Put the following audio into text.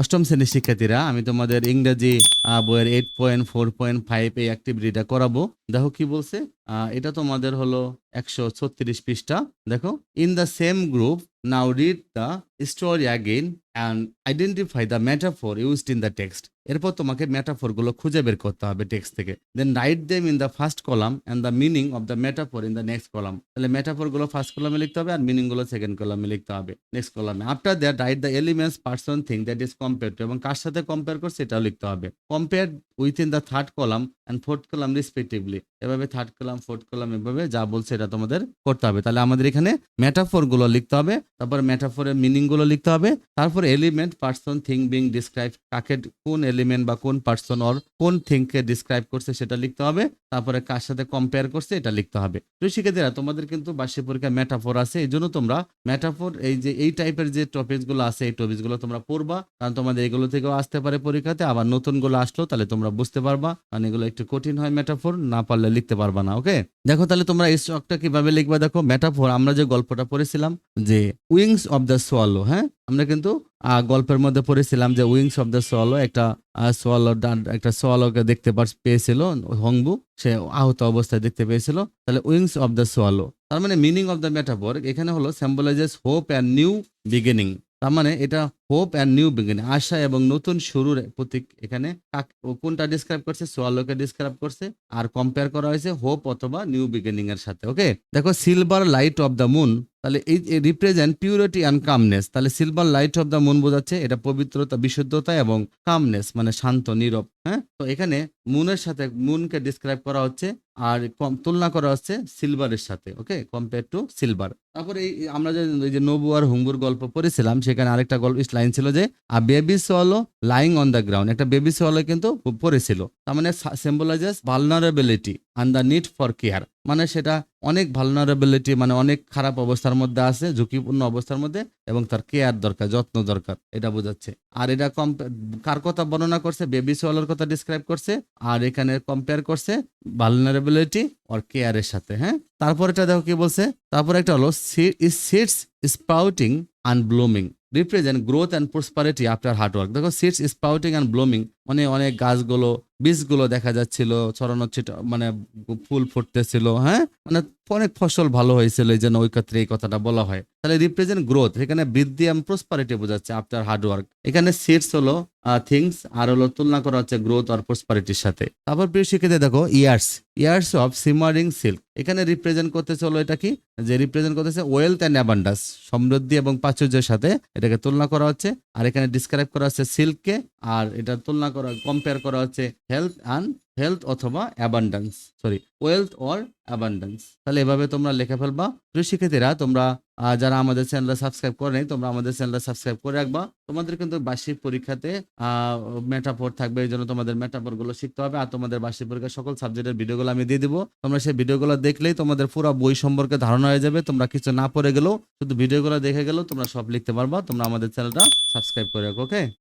অষ্টম শ্রেণির শিক্ষার্থীরা, আমি তোমাদের ইংরেজি বইয়ের eight point four point five এই অ্যাক্টিভিটিটা করাবো। দেখো কি বলছে? এটা তোমাদের হলো একশো ছত্রিশ পৃষ্ঠা। দেখো in the same group now read the story again and identify the metaphor used in the text এরপর তোমাকে মেটাফোরগুলো খুঁজে বের করতে হবে টেক্সট থেকে। Then write them in the first column and the meaning of the metaphor in the next column তাহলে মেটাফোরগুলো ফার্স্ট কলামে লিখতে হবে আর মিনিংগুলো সেকেন্ড কলামে লিখতে হবে। নেক্সট কলামে after that write the elements person thing that is compare to এবং কার সাথে কম্পেয়ার করছে এটাও লিখতে হবে। Compare with in the third column and fourth column respectively এভাবে থার্ড কলাম ফোর্থ কলাম এভাবে যা বলছে এটা তোমাদের করতে হবে। তাহলে আমাদের এখানে মেটাফোরগুলো লিখতে হবে, তারপর মেটাফোরের মিনিংগুলো লিখতে হবে, তারপর element person thing being describe কাকে, কোন এলিমেন্ট বা কোন পার্সন অর কোন থিংকে ডিসক্রাইব করছে সেটা লিখতে হবে, তারপরে কার সাথে কম্পেয়ার করছে এটা লিখতে হবে। তো শিক্ষার্থীরা, তোমাদের কিন্তু বার্ষিক পরীক্ষা মেটাফোর আছে, এই জন্য তোমরা মেটাফোর এই যে, এই টাইপের যে টপিকগুলো আছে, এই টপিকগুলো তোমরা পড়বা, কারণ তোমাদের এগুলো থেকেও আসতে পারে পরীক্ষাতে, আবার নতুনগুলো আসলো তাহলে তোমরা বুঝতে পারবা, কারণ এগুলো একটু কঠিন হয় মেটাফোর না পারলে লিখতে পারবা না ওকে দেখো তাহলে তোমরা এই স্টকটা কীভাবে লিখবা দেখো? মেটাফোর আমরা যে গল্পটা পড়েছিলাম যে উইংস অফ দ্য সোয়ালো হ্যাঁ? আমরা কিন্তু গল্পের মধ্যে পড়েছিলাম যে উইংস অফ দ্য সোয়ালো একটা সোয়ালো একটা সোয়ালোকে দেখতে পেয়েছিল, হংবু, সে আহত অবস্থায় দেখতে পেয়েছিল। তাহলে উইংস অফ দ্য সোয়ালো তার মানে মিনিং অফ দ্য মেটাফোর এখানে হলো symbolises hope and new beginning তার মানে এটা হোপ অ্যান্ড নিউ বিগিনিং আশা এবং নতুন শুরুর প্রতীক এখানে কোনটা ডিসক্রাইব করছে? সোয়ালোকে ডিসক্রাইব করছে। আর কম্পেয়ার করা হয়েছে হোপ অথবা নিউ বিগিনিং এর সাথে ওকে দেখো silver light of the moon তাহলে এই রিপ্রেজেন্ট পিউরিটি অ্যান্ড কামনেস তাহলে silver light of the moon বোঝাচ্ছে এটা পবিত্রতা, বিশুদ্ধতা এবং কামনেস মানে শান্ত, নীরব। হ্যাঁ? তো এখানে মুনের সাথে মুনকে ডিসক্রাইব করা হচ্ছে আর তুলনা করা হচ্ছে সিলভারের সাথে ওকে কম্পেয়ার টু সিলভার তারপরে এই, আমরা যে, এই যে নবু আর হুঙ্গুর গল্প পড়েছিলাম, সেখানে আরেকটা গল্প লাইন ছিল যে আর baby swallow lying on the ground একটা বেবি সোয়ালো কিন্তু পড়েছিল। তার মানে symbolises vulnerability and the need for care মানে সেটা অনেক ভালনারেবিলিটি মানে অনেক খারাপ অবস্থার মধ্যে আছে, ঝুঁকিপূর্ণ অবস্থার মধ্যে এবং তার কেয়ার দরকার, যত্ন দরকার, এটা বোঝাচ্ছে। আর এটা কম কার কথা বর্ণনা করছে? বেবি সোয়ালের কথা ডিসক্রাইব করছে। আর এখানে কম্পেয়ার করছে ভালনারেবিলিটি ওর কেয়ারের সাথে হ্যাঁ? তারপর এটা দেখো কি বলছে? তারপর একটা হলো seeds sprouting and blooming represent growth and prosperity after hard work দেখো সিডস স্পাউটিং অ্যান্ড ব্লুমিং মানে অনেক গাছগুলো, বীজগুলো দেখা যাচ্ছিল, ছড়ানো ছিটা মানে ফুল ফুটতেছিল হ্যাঁ? মানে অনেক ফসল ভালো হয়েছিল, এই জন্য ওই ক্ষেত্রে এই কথাটা বলা হয়। তাহলে রিপ্রেজেন্ট গ্রোথ এখানে বৃদ্ধি এবং প্রসপারিটি বোঝাচ্ছে আফটার হার্ড ওয়ার্ক এখানে সিডস হলো থিংস আর হলো তুলনা করা হচ্ছে গ্রোথ আর প্রসপারিটির সাথে। তারপর প্রিয় শিক্ষিতে দেখো years years of simmering silk এখানে রিপ্রেজেন্ট করতেছে হলো এটা কি? যে রিপ্রেজেন্ট করতেছে ওয়েলথ অ্যান্ড অ্যাবান্ডাস সমৃদ্ধি এবং প্রাচুর্যের সাথে এটাকে তুলনা করা হচ্ছে। আর এখানে ডিসক্রাইব করা হচ্ছে সিল্ককে আর এটা তুলনা করা কম্পেয়ার করা হচ্ছে হেলথ অ্যান্ড হেলথ অথবা abundance sorry wealth or abundance তাহলে এভাবে তোমরা লিখে ফেলবা। শিক্ষার্থীরা, তোমরা যারা আমাদের চ্যানেলটা সাবস্ক্রাইব করে নাই, তোমরা আমাদের চ্যানেলটা সাবস্ক্রাইব করে রাখবা। তোমাদের কিন্তু বার্ষিক পরীক্ষাতে মেটাফোর থাকবে, এই জন্য তোমাদের মেটাফোরগুলো শিখতে হবে। আর তোমাদের বার্ষিক পরীক্ষার সকল সাবজেক্টের ভিডিওগুলো আমি দিয়ে দিব। তোমরা সেই ভিডিওগুলো দেখলেই তোমাদের পুরো বই সম্পর্কে ধারণা হয়ে যাবে। তোমরা কিছু না পড়ে গেলেও, শুধু ভিডিওগুলো দেখে গেলেও তোমরা সব লিখতে পারবা। তোমরা আমাদের চ্যানেলটা সাবস্ক্রাইব করে রাখো ওকে